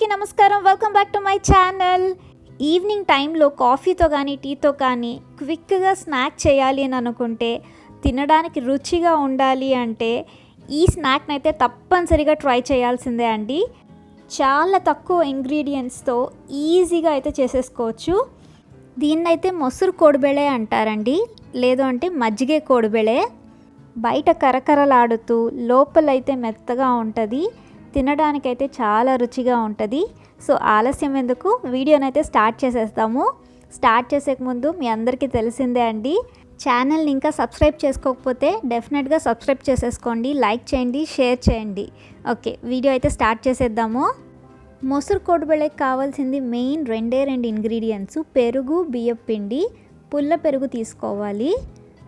అందరికీ నమస్కారం. Welcome back to my channel evening టైంలో కాఫీతో కానీ టీతో కానీ క్విక్గా స్నాక్ చేయాలి అని అనుకుంటే తినడానికి రుచిగా ఉండాలి అంటే ఈ స్నాక్ని అయితే తప్పనిసరిగా ట్రై చేయాల్సిందే అండి. చాలా తక్కువ ఇంగ్రీడియంట్స్తో ఈజీగా అయితే చేసేసుకోవచ్చు. దీన్నైతే మొసరు కోడిబెళే అంటారండి. లేదు అంటే మజ్జిగే కోడిబెళే బయట కరకరలాడుతూ లోపలైతే మెత్తగా ఉంటుంది. తినడానికైతే చాలా రుచిగా ఉంటుంది. సో ఆలస్యం ఎందుకు? వీడియోనైతే స్టార్ట్ చేసేస్తాము. స్టార్ట్ చేసేక ముందు మీ అందరికీ తెలిసిందే అండి ఛానల్ని ఇంకా సబ్స్క్రైబ్ చేసుకోకపోతే డెఫినెట్గా సబ్స్క్రైబ్ చేసేసుకోండి లైక్ చేయండి షేర్ చేయండి. ఓకే వీడియో అయితే స్టార్ట్ చేసేద్దాము. మొసరు కోడిబెళ్ళకి కావాల్సింది మెయిన్ రెండే రెండు ఇంగ్రీడియంట్స్ పెరుగు బియ్యం పిండి పుల్ల పెరుగు తీసుకోవాలి.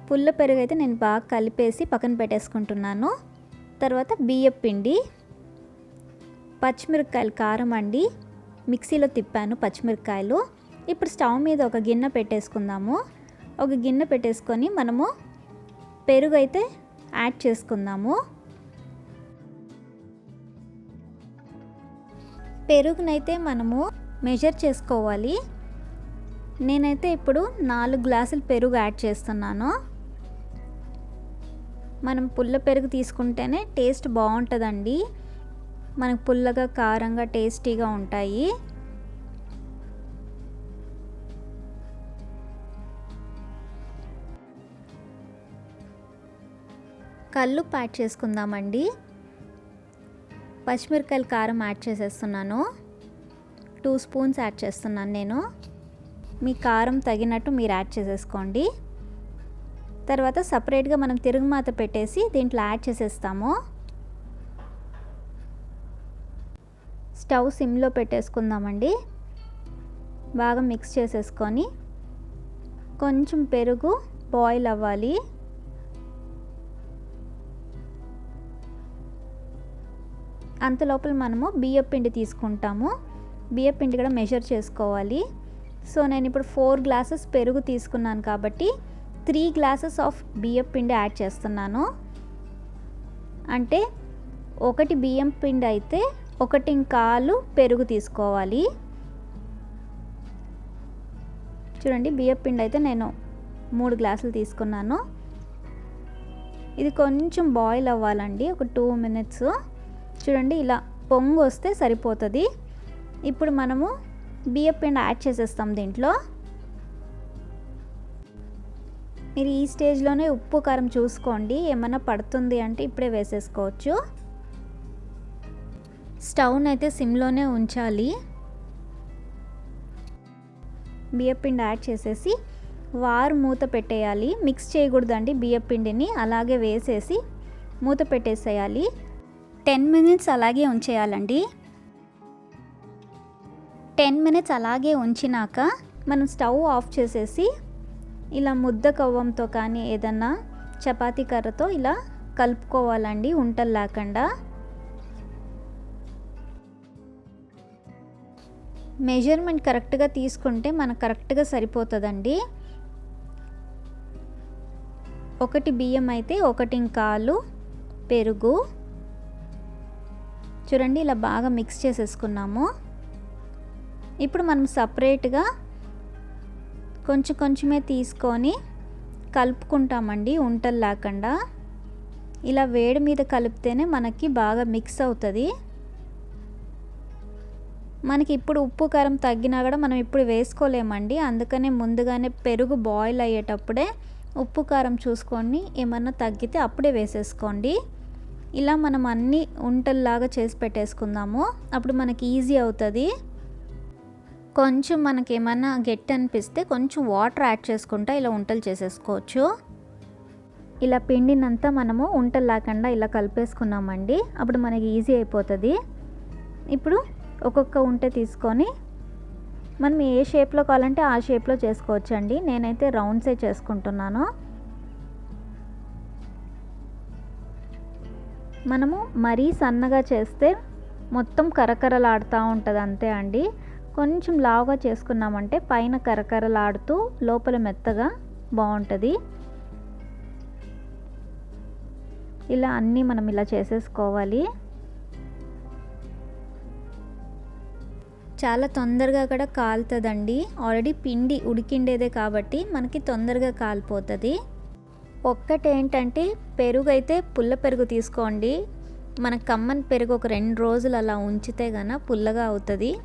పుల్ల పెరుగు అయితే నేను బాగా కలిపేసి పక్కన పెట్టేసుకుంటున్నాను. తర్వాత బియ్యం పిండి. పచ్చిమిరపకాయలు కారం అండి. మిక్సీలో తిప్పాను పచ్చిమిరపకాయలు. ఇప్పుడు స్టవ్ మీద ఒక గిన్నె పెట్టేసుకుందాము. ఒక గిన్నె పెట్టేసుకొని మనము పెరుగు అయితే యాడ్ చేసుకుందాము. పెరుగునైతే మనము మెజర్ చేసుకోవాలి. నేనైతే ఇప్పుడు నాలుగు గ్లాసులు పెరుగు యాడ్ చేస్తున్నాను. మనం పుల్ల పెరుగు తీసుకుంటేనే టేస్ట్ బాగుంటుందండి. మనకు పుల్లగా కారంగా టేస్టీగా ఉంటాయి. కళ్ళు యాడ్ చేసుకుందామండి. పచ్చిమిరకాయలు కారం యాడ్ చేసేస్తున్నాను. టూ స్పూన్స్ యాడ్ చేస్తున్నాను నేను. మీ కారం తగినట్టు మీరు యాడ్ చేసేసుకోండి. తర్వాత సపరేట్గా మనం తిరుగుమాత పెట్టేసి దీంట్లో యాడ్ చేసేస్తాము. స్టవ్ సిమ్లో పెట్టేసుకుందామండి. బాగా మిక్స్ చేసేసుకొని కొంచెం పెరుగు బాయిల్ అవ్వాలి. అంత లోపల మనము బియ్యం పిండి తీసుకుంటాము. బియ్యం పిండి కూడా మెజర్ చేసుకోవాలి. సో నేను ఇప్పుడు ఫోర్ గ్లాసెస్ పెరుగు తీసుకున్నాను కాబట్టి త్రీ గ్లాసెస్ ఆఫ్ బియ్యం పిండి యాడ్ చేస్తున్నాను. అంటే ఒకటి బియ్యం పిండి అయితే ఒకటి కాలు పెరుగు తీసుకోవాలి. చూడండి బియ్యం పిండి అయితే నేను మూడు గ్లాసులు తీసుకున్నాను. ఇది కొంచెం బాయిల్ అవ్వాలండి ఒక టూ మినిట్స్ చూడండి ఇలా పొంగు వస్తే సరిపోతుంది. ఇప్పుడు మనము బియ్యం పిండి యాడ్ చేసేస్తాం దీంట్లో. మీరు ఈ స్టేజ్లోనే ఉప్పు కారం చూసుకోండి. ఏమైనా పడుతుంది అంటే ఇప్పుడే వేసేసుకోవచ్చు. స్టవ్ని అయితే సిమ్లోనే ఉంచాలి. బియ్యపిండి యాడ్ చేసేసి వారు మూత పెట్టేయాలి. మిక్స్ చేయకూడదండి బియ్యపిండిని అలాగే వేసేసి మూత పెట్టేసేయాలి. టెన్ మినిట్స్ అలాగే ఉంచేయాలండి. టెన్ మినిట్స్ అలాగే ఉంచినాక మనం స్టవ్ ఆఫ్ చేసేసి ఇలా ముద్ద కవ్వంతో కానీ ఏదన్నా చపాతీ కర్రతో ఇలా కలుపుకోవాలండి. ఉంటలు లేకుండా. మెజర్మెంట్ కరెక్ట్గా తీసుకుంటే మనకు కరెక్ట్గా సరిపోతుందండి. ఒకటి బియ్యం అయితే ఒకటి ఇంకాలు పెరుగు. చూడండి ఇలా బాగా మిక్స్ చేసేసుకున్నాము. ఇప్పుడు మనం సపరేట్గా కొంచెం కొంచెమే తీసుకొని కలుపుకుంటామండి ఉంటలు లేకుండా ఇలా వేడి మీద కలిపితేనే మనకి బాగా మిక్స్ అవుతుంది. మనకి ఇప్పుడు ఉప్పు కారం తగ్గినా కూడా మనం ఇప్పుడు వేసుకోలేమండి. అందుకనే ముందుగానే పెరుగు బాయిల్ అయ్యేటప్పుడే ఉప్పు కారం చూసుకొని ఏమన్నా తగ్గితే అప్పుడే వేసేసుకోండి. ఇలా మనం అన్నీ ఉంటల్లాగా చేసి పెట్టేసుకుందాము. అప్పుడు మనకి ఈజీ అవుతుంది. కొంచెం మనకి ఏమన్నా గట్టి అనిపిస్తే కొంచెం వాటర్ యాడ్ చేసుకుంటా ఇలా ఉంటలు చేసేసుకోవచ్చు. ఇలా పిండినంతా మనము ఉంటలు లేకుండా ఇలా కలిపేసుకున్నామండి. అప్పుడు మనకి ఈజీ అయిపోతుంది. ఇప్పుడు ఒక్కొక్క ఉంట తీసుకొని మనం ఏ షేప్లో కావాలంటే ఆ షేప్లో చేసుకోవచ్చండి. నేనైతే రౌండ్సే చేసుకుంటున్నాను. మనము మరీ సన్నగా చేస్తే మొత్తం కరకరలాడుతూ ఉంటుంది అంతే అండి. కొంచెం లావుగా చేసుకున్నామంటే పైన కరకరలాడుతూ లోపల మెత్తగా బాగుంటుంది. ఇలా అన్నీ మనం ఇలా చేసేసుకోవాలి. చాలా తొందరగా కూడా కాలుతుందండి. ఆల్రెడీ పిండి ఉడికిండేదే కాబట్టి మనకి తొందరగా కాలిపోతుంది. ఒక్కటేంటంటే పెరుగు అయితే పుల్ల పెరుగు తీసుకోండి. మన కమ్మని పెరుగు ఒక రెండు రోజులు అలా ఉంచితే గన పుల్లగా అవుతుంది.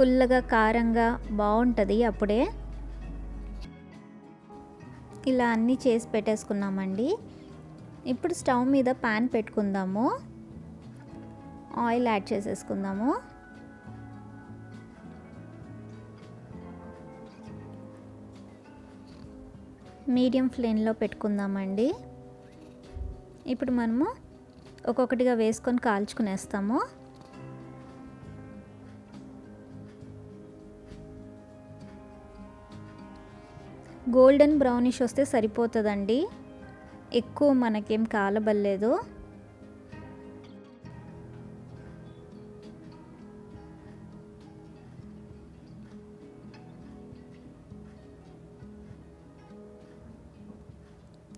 పుల్లగా కారంగా బాగుంటుంది అప్పుడే. ఇలా అన్నీ చేసి పెట్టేసుకున్నామండి. ఇప్పుడు స్టవ్ మీద ప్యాన్ పెట్టుకుందాము. ఆయిల్ యాడ్ చేసేసుకుందాము. మీడియం ఫ్లేమ్లో పెట్టుకుందామండి. ఇప్పుడు మనము ఒక్కొక్కటిగా వేసుకొని కాల్చుకునేస్తాము. గోల్డెన్ బ్రౌనిష్ వస్తే సరిపోతుందండి. ఎక్కువ మనకేం కాలబల్లేదు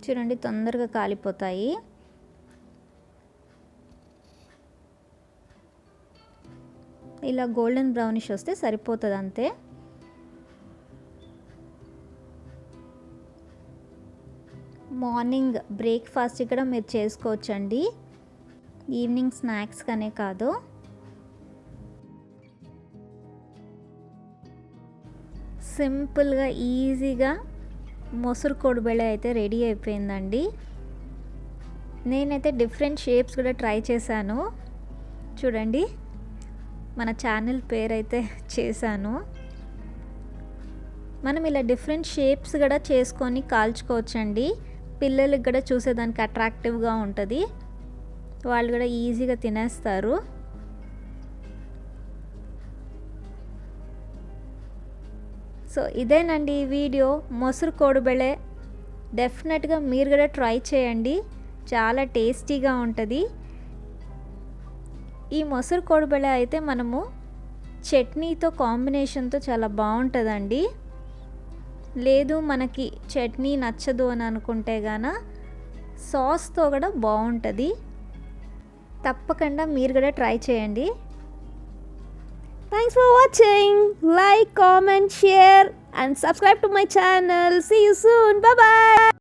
చూడండి తొందరగా కాలిపోతాయి. ఇలా గోల్డెన్ బ్రౌనిష్ వస్తే సరిపోతుంది అంతే. మార్నింగ్ బ్రేక్ఫాస్ట్ కూడా మీరు చేసుకోవచ్చండి. ఈవినింగ్ స్నాక్స్ కనే కాదు. సింపుల్గా ఈజీగా మొసరు కొడుబెళ అయితే రెడీ అయిపోయిందండి. నేనైతే డిఫరెంట్ షేప్స్ కూడా ట్రై చేశాను. చూడండి మన ఛానల్ పేరైతే చేశాను. మనం ఇలా డిఫరెంట్ షేప్స్ కూడా చేసుకొని కాల్చుకోవచ్చండి. పిల్లలకి కూడా చూసేదానికి అట్రాక్టివ్గా ఉంటుంది. వాళ్ళు కూడా ఈజీగా తినేస్తారు. సో ఇదేనండి ఈ వీడియో. మొసరు కోడిబెళే డెఫినెట్గా మీరు కూడా ట్రై చేయండి. చాలా టేస్టీగా ఉంటుంది. ఈ మొసరు కోడిబెళ అయితే మనము చట్నీతో కాంబినేషన్తో చాలా బాగుంటుందండి. లేదు మనకి చట్నీ నచ్చదు అని అనుకుంటే గాన సాస్తో కూడా బాగుంటుంది. తప్పకుండా మీరు కూడా ట్రై చేయండి. Thanks for watching. Like, comment, share, and subscribe to my channel. See you soon. Bye bye.